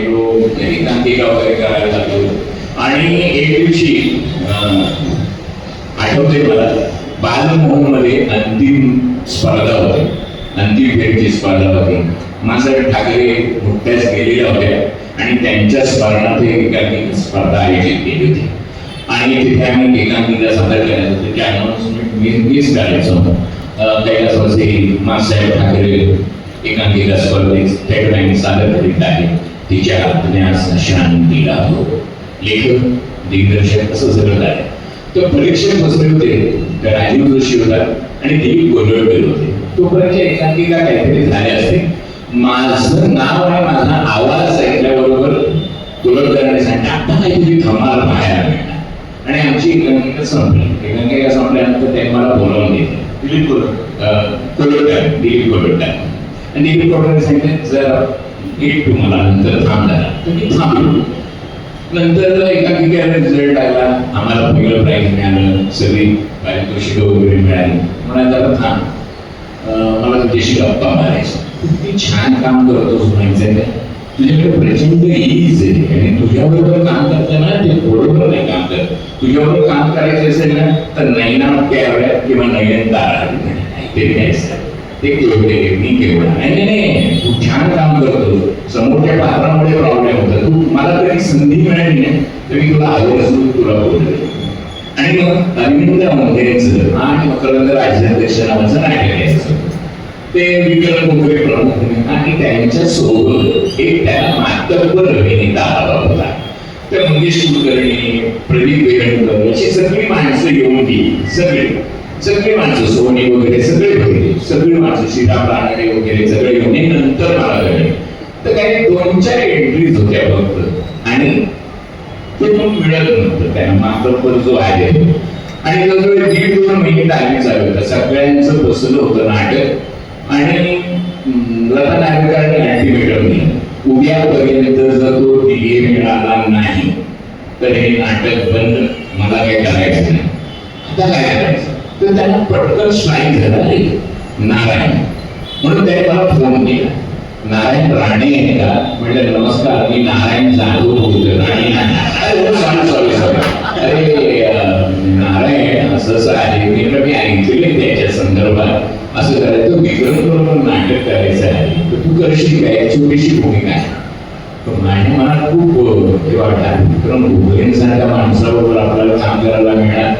गेलो एकांकिका वगैरे करायला लागलो. आणि एक दिवशी आठवते मला बालमोहनमध्ये अंतिम स्पर्धा होती. अंतिम फेरीची स्पर्धा होती. मासाहेब ठाकरे नुकत्याच गेलेल्या होत्या. आणि त्यांच्या स्मरणात एक स्पर्धा आयोजित केली होती. आणि तिथे आम्ही एकांकिका सादर करायचं. होतं की अनाउन्समेंट मी मीच करायचं. होतं अं, कैलासवासी मासाहेब ठाकरे एकांकिका स्पर्धेत थेट आम्ही सादर करीत आहे तिच्या आत्म्यास शांती लाभो लेखक दिग्दर्शक असं सगळं आहे तर परीक्षेत बसले होते. तर राजीव जोशी होता आणि दिलीप गोंधळकर होते. तोपर्यंत एकांकिका काहीतरी झाले असते. माझं नाव आणि माझा आवाज ऐकल्याबरोबर गोंधळकरांनी सांगितलं आता काहीतरी धमाल पाहायला मिळणार? आणि आमची एकांकिका संपली. एकांकिका संपल्यानंतर त्यांनी मला बोलावून घेतलं. दिलीप कोलवटकर दिलीप कोलवटकर आणि दिलीप कोलवटकर सांगितलं जर एक तुम्हाला नंतर थांब झाला तर थांबलो नंतर एकांकिकेला रिझल्ट आला आम्हाला पहिलं प्राईज मिळालं सगळी पारितोषिक वगैरे मिळाली. म्हणा जरा थांब. मला तुझ्याशी गप्पा मारायचं किती छान काम करतोस म्हणायचं तुझ्याकडे प्रचंड ईज आहे. आणि तुझ्याबरोबर काम करताना ते बरोबर नाही काम करत. तुझ्याबरोबर काम करायचं असेल ना तर नैना प्याव्या किंवा नयन तारा काहीतरी घ्यायचं ते केवढे मी केवढा नाही नाही नाही. तू छान काम करतो समोरच्या पात्रामुळे प्रॉब्लेम होता. तू मला कधी संधी मिळाली नाही तर मी तुला हवं असून तुला बोलले आणि मग अरविंद मोठेंचं आणि मकरंद राजनाध्यक्ष नावाचं नाटक यायचं. ते विकल मुंबई प्रमुख आणि त्यांच्यासोबत एक त्याला मातब्बर अभिनेता आला होता. तर मंगेश कुलकर्णी प्रदीप वेगणकर अशी सगळी माणसं येऊन गेली. सगळी. सगळी माणसं सोनी वगैरे सगळे होते. सगळी माणसं सीता रानडे वगैरे सगळे घेऊन हे नंतर मला कळले तर काही दोन चार एंट्रीज होत्या फक्त. आणि ते मग मिळत नव्हतं. त्यांना मातब्बर जो आहे. आणि जवळजवळ दीड दोन महिने टायमिंग चालू होता. सगळ्यांचं बसलं होतं नाटक. आणि लता नागरिकांनी अल्टिमेटम मिळवली. उद्यापर्यंत जर तो डीए मिळाला नाही तर हे नाटक बंद. मला काही करायचं नाही. आता काय करायचं? तर त्यांना पटकन स्ट्राईक झाला. "अरे, नारायण. म्हणून त्याने मला फोन केला. नारायण राणे आहे का? म्हणजे नमस्कार मी नारायण जाधव बोलतोय. राणे अरे हो, नारायण असं असं आहे. मी म्हटलं मी ऐकले त्याच्या संदर्भात. असं करायचं विक्रम बरोबर नाटक करायचं आहे. तर तू करशील काय? छोटीशी भूमिका आहे. तर माझ्या मनात खूप हे वाटलं विक्रम भोगलेंसारख्या माणसाबरोबर आपल्याला काम करायला मिळणार.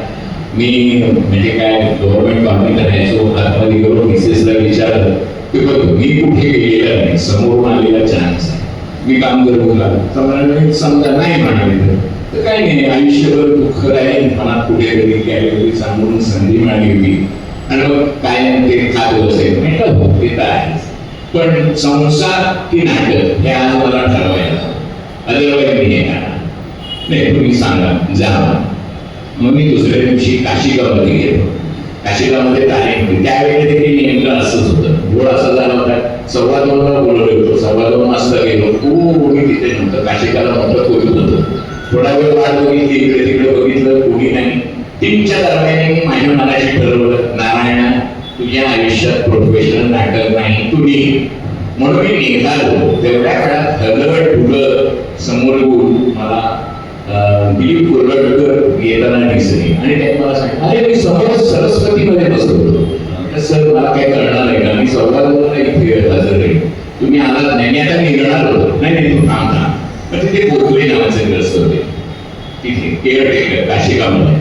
मी म्हणजे काय गव्हर्नमेंट कॉपी करायचो हातमध्ये करून मिसेसला विचारलं की बघ मी कुठे गेलेला नाही समोरून आलेला चान्स आहे. मी काम करू का तर समजा नाही म्हणाले तर. तर काय नाही आयुष्यभर दुःख राहील मनात कधी कॅलरी सांगून संधी मिळाली होती. आणि मग काय ते खात असेल म्हटलं हो ते तर आहेच. पण संसार की नाटक हे आज मला ठरवायला अदरवाईज मी हे नाही तुम्ही सांगा जा. मग मी दुसऱ्या दिवशी काशिगावमध्ये गेलो. काशिगावमध्ये तारीख होती. त्यावेळी देखील नेमकं असंच होतं. गोळ असा झाला होता. सव्वा दोनला बोलवलो होतो सव्वा दोन वाजता गेलो. कोणी तिथे नव्हतं. काशिकाला म्हटलं कोणी होतं थोडा वेळ वाट बघितली. इकडे तिकडे बघितलं. कोणी नाही. तीनच्या दरम्यान मी माझ्या मनाशी ठरवलं नारायणा तुझ्या आयुष्यात प्रोफेशनल नाटक नाही. तुम्ही म्हणून मी निघालो. तेवढ्या काळात हलगड फुलं समोर येऊन मला अं, दिलीप येताना दिसले आणि त्यांनी मला सांगितलं अरे मी स्वतः सरस्वतीमध्ये बसलो होतो. सर मला काही करणार नाही का? मी स्वतः दोनला इथे हजर राहील तुम्ही आलात नाही मी आता निघणार होतो नाही नाही तू थांब पण तिथे गोखले नावाचे ग्रस्त होते. तिथे केअरटेकर काशिकामध्ये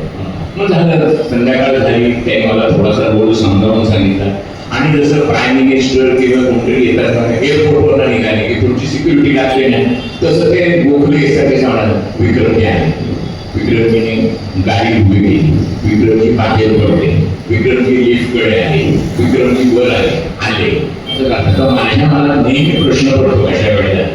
मग झालं संध्याकाळ झाली त्यांनी मला थोडासा रोल समजावून सांगितला. आणि जसं प्राईम मिनिस्टर किंवा कोणतरी येतात एअरपोर्टवर निघाले की तुमची सिक्युरिटी लागली नाही तसं ते गोखले सगळे म्हणाल विक्रमी आहे. विक्रमीने गाडी उभी केली विक्रमची पाठीवर पडते विक्रमची लिफ्टकडे आहे. विक्रमची वर आहे. आले. तर आता माझ्या मला नेहमी प्रश्न पडतो अशा वेळेला.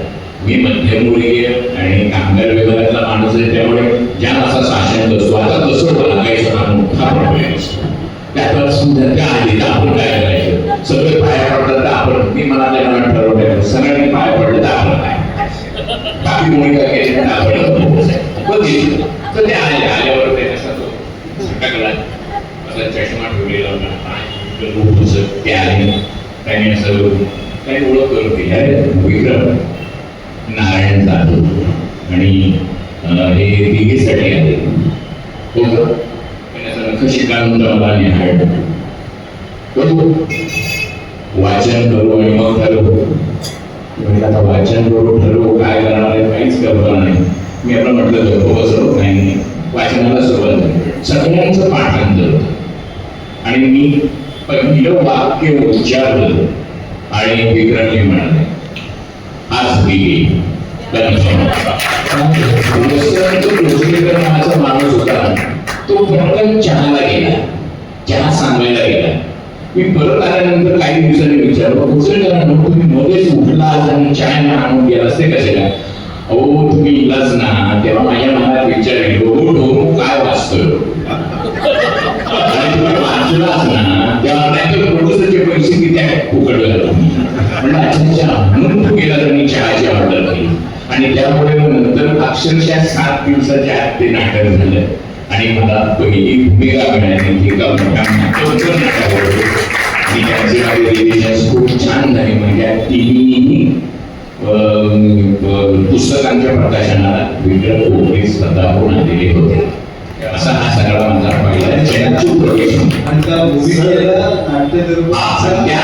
मी मध्यमवर्गीय आणि कामगार विभागातला माणूस आहे त्यामुळे ज्या असा शासन असतो आता तसं लागायचं हा मोठा प्रॉब्लेम असतो त्यात सुद्धा त्या आधी तर आपण काय करायचं? सगळे पाया पडतात तर आपण मी मला त्यांना ठरवलं सगळ्यांनी पाया पडलं तर आपण काय बाकी कोणी काय केलं तर आपण तर ते आले आल्यावर ते कसं तो सटकला आपला चष्मा ठेवलेला होता. पाय रूप असं ते आले त्यांनी असं काही ओळख करून दिली. अरे विक्रम नारायण जाधव. आणि हे दिगेसाठी आले. हो का त्याचं शिकांत मला निहाळ वाचन करू आणि मग ठरवू. म्हणजे आता वाचन करू ठरवू. काय करणार आहे? काहीच करणार नाही. मी आपलं म्हटलं हो बसलो. नाही वाचनाला सुरुवात सगळ्यांचं पाठांतर. होतं आणि मी पहिलं वाक्य उच्चारलं आणि विक्रमी म्हणाले आज दिली माझा माणूस होता तो फक्त चहाला गेला चहा सांगायला गेला. मी परत आल्यानंतर काही दिवसांनी विचारलं कुसळकरांना तुम्ही मध्येच उठला आणि चाय आणून गेला असते कशाला अहो तुम्ही इलाच ना तेव्हा माझ्या मनात विचार येतो ढोरू म्हणलं अच्छा म्हणून तू गेला तर मी चहाची ऑर्डर केली आणि त्यामुळे नंतर अक्षरशः सात दिवसाच्या आत ते नाटक झालं. आणि मला पहिली भूमिका मिळाली एका मोठ्या महत्त्वाच्या नाटकावर आणि त्यांचे माझे रिलेशन्स खूप छान झाले. म्हणजे तिन्ही पुस्तकांच्या प्रकाशनाला विक्रम कोहली स्वतःहून आलेले होते. असा हा सगळा माझा पहिला चॅनलची प्रवेश. आणि त्या भूमिकेला नाट्य त्या